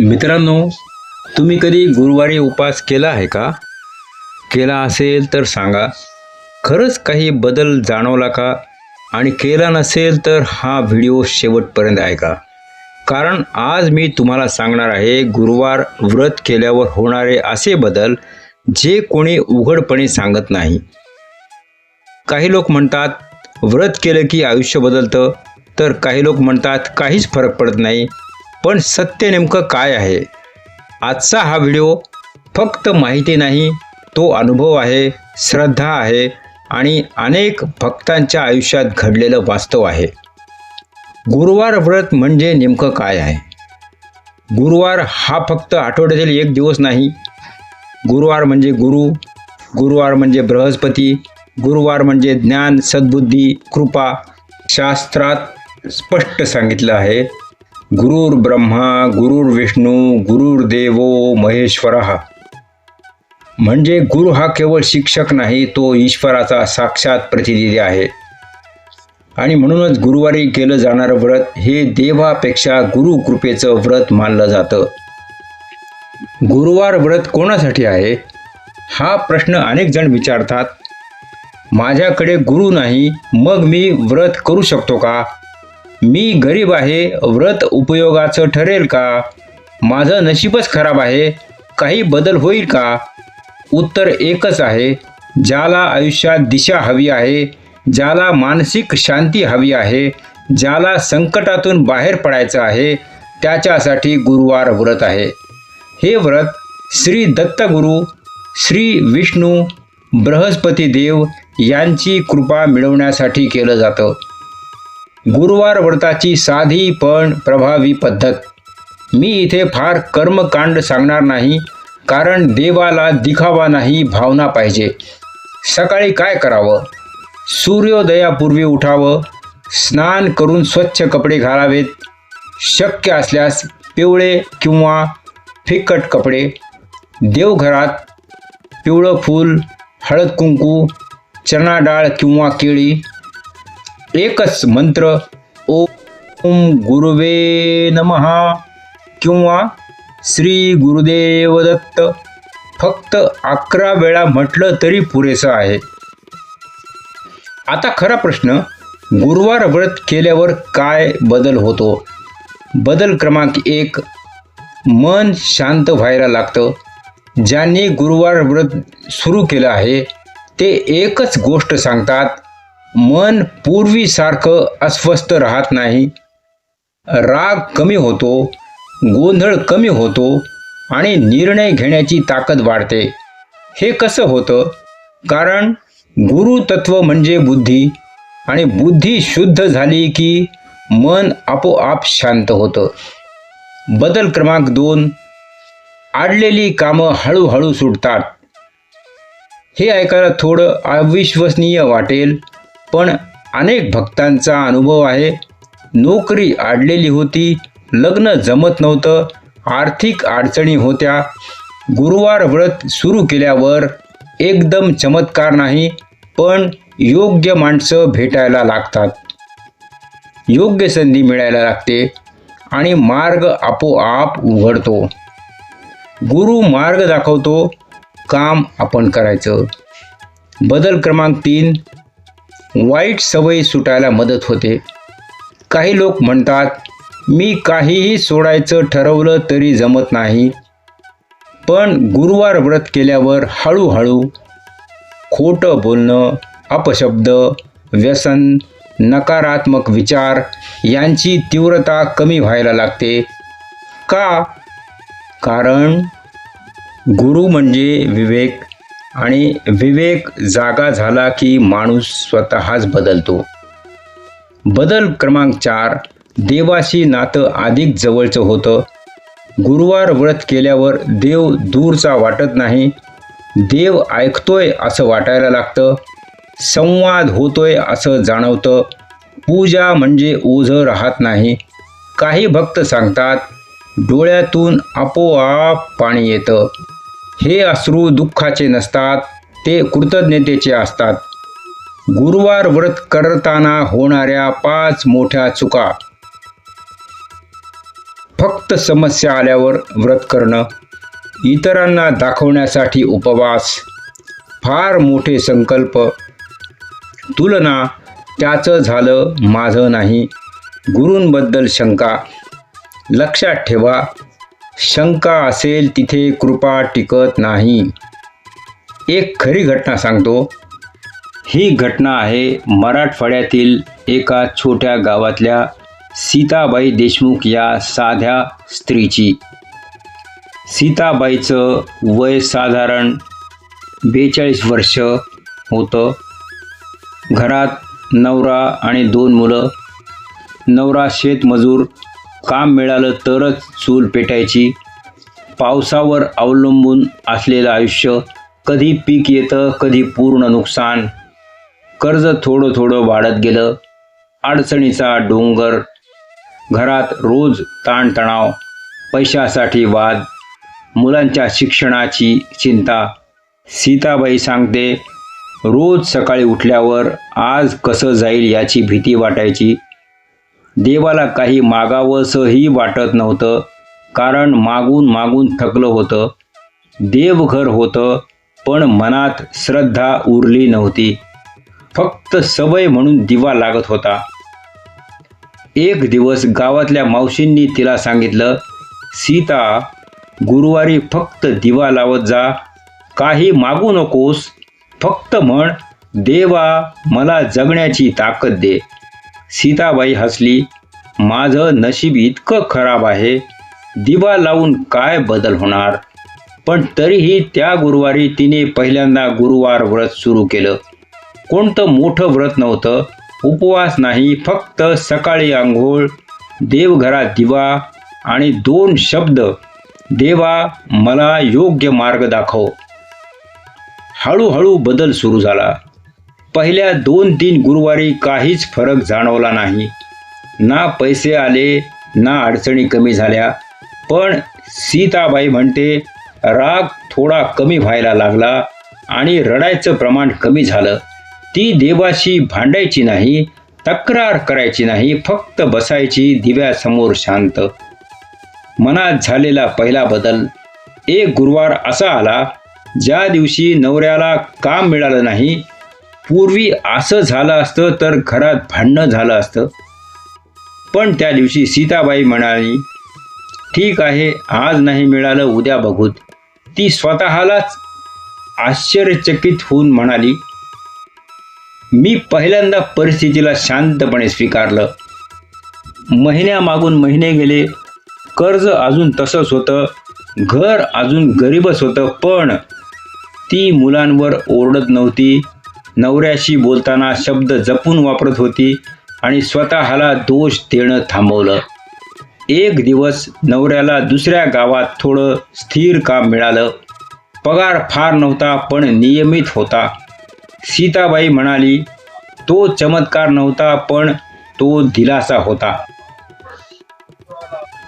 मित्रांनो तुम्ही कधी गुरुवारी उपास केला आहे का? केला असेल तर सांगा. खरंच काही बदल जाणवला का? आणि केला नसेल तर हा व्हिडिओ शेवटपर्यंत ऐका. कारण आज मी तुम्हाला सांगणार आहे गुरुवार व्रत केल्यावर होणारे असे बदल जे कोणी उघडपणे सांगत नाही. काही लोक म्हणतात व्रत केलं की आयुष्य बदलतं. तर काही लोक म्हणतात काहीच फरक पडत नाही. पण सत्य नेमकं काय आहे? आजचा हा व्हिडिओ फक्त माहिती नाही तो अनुभव आहे श्रद्धा आहे आणि अनेक भक्तांच्या आयुष्यात घडलेलं वास्तव आहे. गुरुवार व्रत म्हणजे नेमकं काय आहे? गुरुवार हा फक्त आठवड्यातील एक दिवस नाही. गुरुवार म्हणजे गुरु गुरुवार म्हणजे बृहस्पती गुरुवार म्हणजे ज्ञान सद्बुद्धी कृपा शास्त्रात स्पष्ट सांगितलं आहे. गुरुर् ब्रह्मा गुरुर विष्णू गुरुर देवो महेश्वर. म्हणजे गुरु हा केवळ शिक्षक नाही तो ईश्वराचा साक्षात प्रतिनिधी आहे. आणि म्हणूनच गुरुवारी केलं जाणारं व्रत हे देवापेक्षा गुरु कृपेचं व्रत मानलं जातं. गुरुवार व्रत कोणासाठी आहे? हा प्रश्न अनेक जण विचारतात. माझ्याकडे गुरु नाही मग मी व्रत करू शकतो का? मी गरीब आहे व्रत उपयोगाचं ठरेल का? माझं नशीबच खराब आहे काही बदल होईल का? उत्तर एकच आहे ज्याला आयुष्यात दिशा हवी आहे ज्याला मानसिक शांती हवी आहे ज्याला संकटातून बाहेर पडायचं आहे त्याच्यासाठी गुरुवार व्रत आहे. हे व्रत श्री दत्तगुरू श्री विष्णू बृहस्पती देव यांची कृपा मिळवण्यासाठी केलं जातं. गुरुवार व्रताची साधी पण प्रभावी पद्धत. मी इथे फार कर्मकांड सांगणार नाही कारण देवाला दिखावा नाही भावना पाहिजे. सकाळी काय करावं? सूर्योदयापूर्वी उठावं स्नान करून स्वच्छ कपडे घालावेत. शक्य असल्यास पिवळे किंवा फिकट कपडे देवघरात पिवळं फूल हळद कुंकू चणा डाळ किंवा केळी एकच मंत्र ओम गुरुवे नमहा किंवा श्री गुरुदेव दत्त. फक्त अकरा वेळा म्हटलं तरी पुरेसं आहे. आता खरा प्रश्न गुरुवार व्रत केल्यावर काय बदल होतो? बदल क्रमांक एक मन शांत व्हायला लागतं. ज्यांनी गुरुवार व्रत सुरू केलं आहे ते एकच गोष्ट सांगतात मन पूर्वीसारखं अस्वस्थ राहत नाही. राग कमी होतो गोंधळ कमी होतो आणि निर्णय घेण्याची ताकद वाढते. हे कसं होतं? कारण गुरुतत्व म्हणजे बुद्धी आणि बुद्धी शुद्ध झाली की मन आपोआप शांत होतं. बदल क्रमांक दोन आडलेली कामं हळूहळू सुटतात. हे ऐकायला थोडं अविश्वसनीय वाटेल. पण अनेक भक्तांचा अनुभव आहे. नोकरी आडलेली होती लग्न जमत नव्हतं आर्थिक अडचणी होत्या. गुरुवार व्रत सुरू केल्यावर एकदम चमत्कार नाही पण योग्य माणसं भेटायला लागतात. योग्य संधी मिळायला लागते आणि मार्ग आपोआप उघडतो. गुरु मार्ग दाखवतो काम आपण करायचं. बदल क्रमांक तीन वाईट सवयी सुटायला मदत होते. काही लोक म्हणतात मी काहीही सोडायचं ठरवलं तरी जमत नाही. पण गुरुवार व्रत केल्यावर हळूहळू खोटं बोलणं अपशब्द व्यसन नकारात्मक विचार यांची तीव्रता कमी व्हायला लागते. का? कारण गुरु म्हणजे विवेक. आणि विवेक जागा झाला की माणूस स्वतःच बदलतो. बदल क्रमांक चार देवाशी नातं अधिक जवळचं होतं. गुरुवार व्रत केल्यावर देव दूरचा वाटत नाही. देव ऐकतोय असं वाटायला लागतं. संवाद होतोय असं जाणवतं. पूजा म्हणजे ओझं राहत नाही. काही भक्त सांगतात डोळ्यातून आपोआप पाणी येतं. हे अश्रू दुःखाचे नसतात ते कृतज्ञतेचे असतात. गुरुवार व्रत करताना होणाऱ्या पाच मोठ्या चुका. फक्त समस्या आल्यावर व्रत करणं इतरांना दाखवण्यासाठी उपवास फार मोठे संकल्प तुलना त्याचं झालं माझं नाही गुरूंबद्दल शंका लक्षात ठेवा शंका असेल तिथे कृपा टिकत नाही. एक खरी घटना सांगतो. ही घटना आहे मराठवाड्यातील एका छोट्या गावातल्या सीताबाई देशमुख या साध्या स्त्रीची. सीताबाईचं वय साधारण बेचाळीस वर्ष होतं. घरात नवरा आणि दोन मुलं. नवरा शेतमजूर काम मिळालं तरच चूल पेटायची. पावसावर अवलंबून असलेलं आयुष्य कधी पीक येतं कधी पूर्ण नुकसान. कर्ज थोडं थोडं वाढत गेलं. अडचणीचा डोंगर. घरात रोज ताणतणाव. पैशासाठी वाद. मुलांच्या शिक्षणाची चिंता. सीताबाई सांगते रोज सकाळी उठल्यावर आज कसं जाईल याची भीती वाटायची. देवाला काही मागावंसंही वाटत नव्हतं कारण मागून मागून थकलं होतं. देवघर होतं पण मनात श्रद्धा उरली नव्हती. फक्त सवय म्हणून दिवा लागत होता. एक दिवस गावातल्या मावशींनी तिला सांगितलं सीता गुरुवारी फक्त दिवा लावत जा. काही मागू नकोस. फक्त म्हण देवा मला जगण्याची ताकद दे. सीताबाई हसली माझं नशीब इतकं खराब आहे दिवा लावून काय बदल होणार? पण तरीही त्या गुरुवारी तिने पहिल्यांदा गुरुवार व्रत सुरू केलं. कोणतं मोठं व्रत नव्हतं उपवास नाही फक्त सकाळी आंघोळ देवघरात दिवा आणि दोन शब्द देवा मला योग्य मार्ग दाखव. हळूहळू बदल सुरू झाला. पहिल्या दोन तीन गुरुवारी काहीच फरक जाणवला नाही. ना पैसे आले ना अडचणी कमी झाल्या. पण सीताबाई म्हणते राग थोडा कमी व्हायला लागला आणि रडायचं प्रमाण कमी झालं. ती देवाशी भांडायची नाही तक्रार करायची नाही फक्त बसायची दिव्यासमोर शांत. मनात झालेला पहिला बदल एक गुरुवार असा आला ज्या दिवशी नवऱ्याला काम मिळालं नाही पूर्वी असं झालं असतं तर घरात भांडणं झालं असतं. पण त्या दिवशी सीताबाई म्हणाली ठीक आहे आज नाही मिळालं उद्या बघूत. ती स्वतःलाच आश्चर्यचकित होऊन म्हणाली मी पहिल्यांदा परिस्थितीला शांतपणे स्वीकारलं. महिन्यामागून महिने गेले कर्ज अजून तसंच होतं घर अजून गरीबच होतं पण ती मुलांवर ओरडत नव्हती. नवऱ्याशी बोलताना शब्द जपून वापरत होती आणि स्वतःला दोष देणं थांबवलं. एक दिवस नवऱ्याला दुसऱ्या गावात थोडं स्थिर काम मिळालं. पगार फार नव्हता पण नियमित होता. सीताबाई म्हणाली तो चमत्कार नव्हता पण तो दिलासा होता.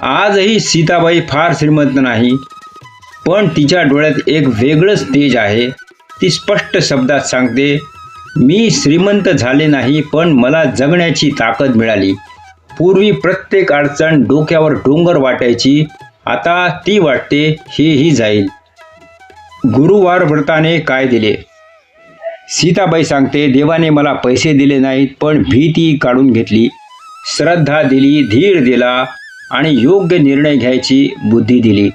आजही सीताबाई फार श्रीमंत नाही पण तिच्या डोळ्यात एक वेगळंच तेज आहे. ती स्पष्ट शब्दात सांगते मी श्रीमंत झाले नाही पण मला जगण्याची ताकद मिळाली. पूर्वी प्रत्येक अडचण डोक्यावर डोंगर वाटायची आता ती वाटते हेही जाईल. गुरुवार व्रताने काय दिले? सीताबाई सांगते देवाने मला पैसे दिले नाहीत पण भीती काढून घेतली. श्रद्धा दिली धीर दिला आणि योग्य निर्णय घ्यायची बुद्धी दिली.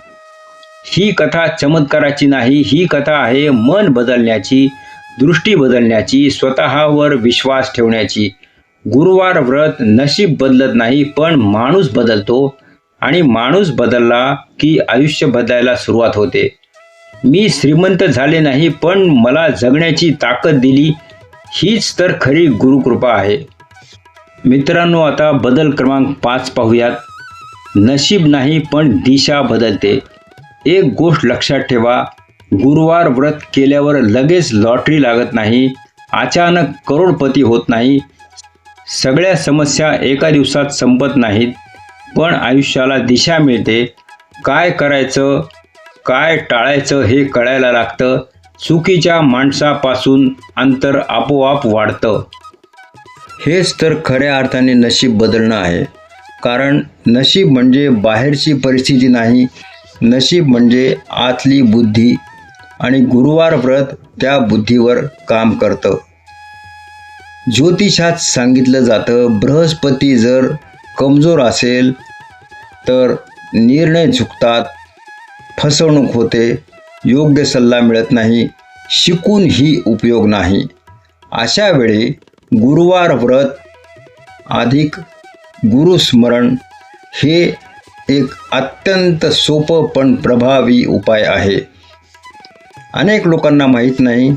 ही कथा चमत्काराची नाही ही कथा आहे मन बदलण्याची. दृष्टी बदलण्याची स्वतःवर विश्वास ठेवण्याची. गुरुवार व्रत नशीब बदलत नाही पण माणूस बदलतो. आणि माणूस बदलला की आयुष्य बदलायला सुरुवात होते. मी श्रीमंत झाले नाही पण मला जगण्याची ताकद दिली. हीच तर खरी गुरुकृपा आहे. मित्रांनो आता बदल क्रमांक पाच पाहूयात. नशीब नाही पण दिशा बदलते. एक गोष्ट लक्षात ठेवा. गुरुवार व्रत केल्यावर लगेच लॉटरी लागत नाही अचानक करोडपती होत नाही. सगळ्या समस्या एका दिवसात संपत नाहीत पण आयुष्याला दिशा मिळते. काय करायचं काय टाळायचं हे कळायला लागतं. चुकीच्या माणसापासून अंतर आपोआप वाढतं. हेच तर खऱ्या अर्थाने नशीब बदलणं आहे. कारण नशीब म्हणजे बाहेरची परिस्थिती नाही नशीब म्हणजे आतली बुद्धी. आणि गुरुवार व्रत त्या बुद्धीवर काम करतं. ज्योतिषात सांगितलं जातं बृहस्पती जर कमजोर असेल तर निर्णय चुकतात फसवणूक होते योग्य सल्ला मिळत नाही शिकूनही उपयोग नाही. अशा वेळी गुरुवार व्रत अधिक गुरुस्मरण हे एक अत्यंत सोपं पण प्रभावी उपाय आहे. अनेक लोकांना माहीत नाही.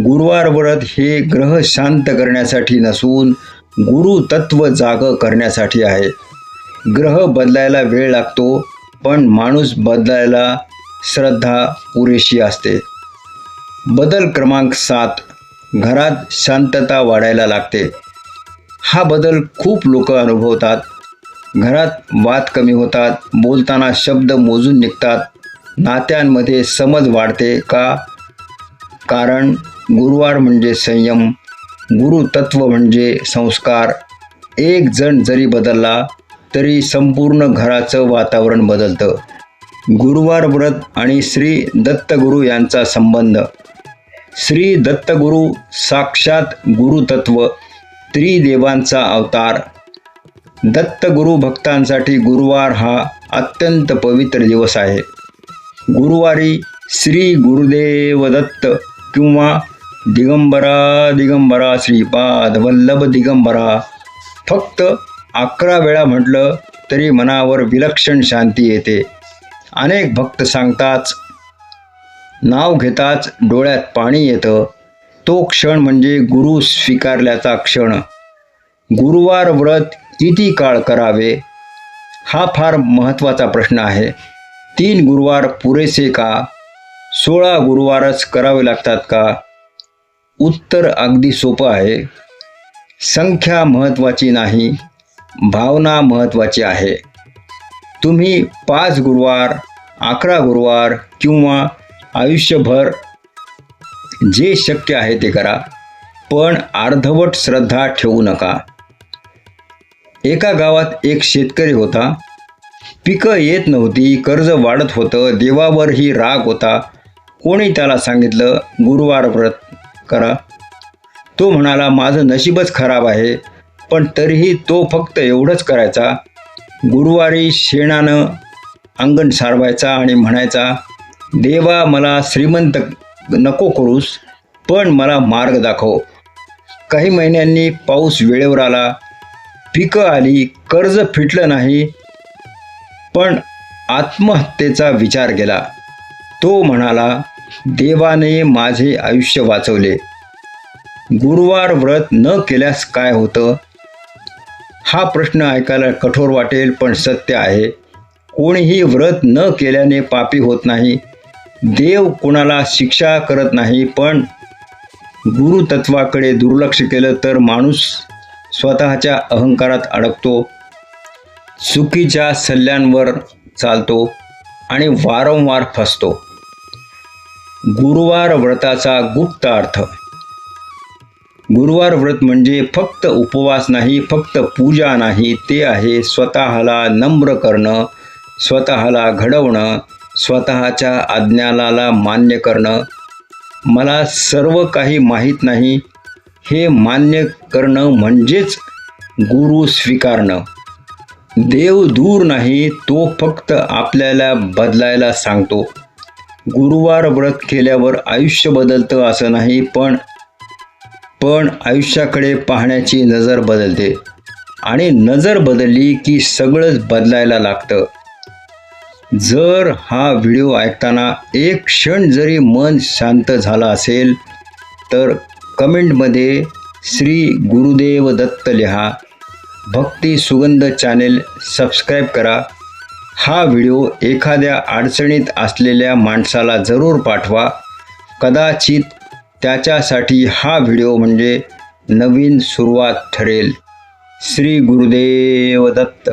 गुरुवार व्रत हे ग्रह शांत करण्यासाठी नसून गुरु तत्व जाग करण्यासाठी आहे. ग्रह बदलायला वेळ लागतो पण माणूस बदलायला श्रद्धा पुरेशी असते. बदल क्रमांक सात घरात शांतता वाढायला लागते. हा बदल खूप लोक अनुभवतात. घरात वाद कमी होतात बोलताना शब्द मोजून निघतात. नात्यांमध्ये समज वाढते का? कारण गुरुवार म्हणजे संयम गुरुतत्व म्हणजे संस्कार. एक जण जरी बदलला तरी संपूर्ण घराचं वातावरण बदलतं. गुरुवार व्रत आणि श्री दत्तगुरू यांचा संबंध. श्री दत्तगुरू साक्षात गुरुतत्व त्रिदेवांचा अवतार. दत्तगुरू भक्तांसाठी गुरुवार हा अत्यंत पवित्र दिवस आहे. गुरुवारी श्री गुरुदेव दत्त किंवा दिगंबरा दिगंबरा श्रीपाद वल्लभ दिगंबरा. फक्त अकरा वेळा म्हटलं तरी मनावर विलक्षण शांती येते. अनेक भक्त सांगताच नाव घेताच डोळ्यात पाणी येतं. तो क्षण म्हणजे गुरु स्वीकारल्याचा क्षण. गुरुवार व्रत किती काळ करावे? हा फार महत्त्वाचा प्रश्न आहे. तीन गुरुवार पुरेसे का? सोळा गुरुवारच करावे लागतात का? उत्तर अगदी सोपं आहे. संख्या महत्त्वाची नाही भावना महत्त्वाची आहे. तुम्ही पाच गुरुवार अकरा गुरुवार किंवा आयुष्यभर जे शक्य आहे ते करा पण अर्धवट श्रद्धा ठेवू नका. एका गावात एक शेतकरी होता. पिकं येत नव्हती कर्ज वाढत होतं देवावरही राग होता. कोणी त्याला सांगितलं गुरुवार व्रत करा. तो म्हणाला माझं नशीबच खराब आहे पण तरीही तो फक्त एवढंच करायचा. गुरुवारी शेणानं अंगण सारवायचा आणि म्हणायचा देवा मला श्रीमंत नको करूस पण मला मार्ग दाखव. काही महिन्यांनी पाऊस वेळेवर आला. पिकं आली कर्ज फिटलं नाही पण आत्महत्येचा विचार केला. तो म्हणाला देवाने माझे आयुष्य वाचवले. गुरुवार व्रत न केल्यास काय होतं? हा प्रश्न ऐकायला कठोर वाटेल पण सत्य आहे. कोणीही व्रत न केल्याने पापी होत नाही. देव कोणाला शिक्षा करत नाही पण गुरुतत्वाकडे दुर्लक्ष केलं तर माणूस स्वतःच्या अहंकारात अडकतो. चुकीच्या सल्ल्यांवर चालतो आणि वारंवार फसतो. गुरुवार व्रताचा गुप्त अर्थ. गुरुवार व्रत म्हणजे फक्त उपवास नाही फक्त पूजा नाही ते आहे स्वतःला नम्र करणं स्वतःला घडवणं स्वतःच्या अज्ञानाला मान्य करणं. मला सर्व काही माहीत नाही हे मान्य करणं म्हणजेच गुरु स्वीकारणं. देव दूर नाही तो फक्त आपल्याला बदलायला सांगतो. गुरुवार व्रत केल्यावर आयुष्य बदलतं असं नाही पण पण आयुष्याकडे पाहण्याची नजर बदलते. आणि नजर बदलली की सगळंच बदलायला लागतं. जर हा व्हिडिओ ऐकताना एक क्षण जरी मन शांत झालं असेल तर कमेंटमध्ये श्री गुरुदेव दत्त लिहा. भक्ती सुगंध चॅनेल सबस्क्राईब करा. हा व्हिडिओ एखाद्या अडचणीत असलेल्या माणसाला जरूर पाठवा. कदाचित त्याच्यासाठी हा व्हिडिओ म्हणजे नवीन सुरुवात ठरेल. श्री गुरुदेव दत्त.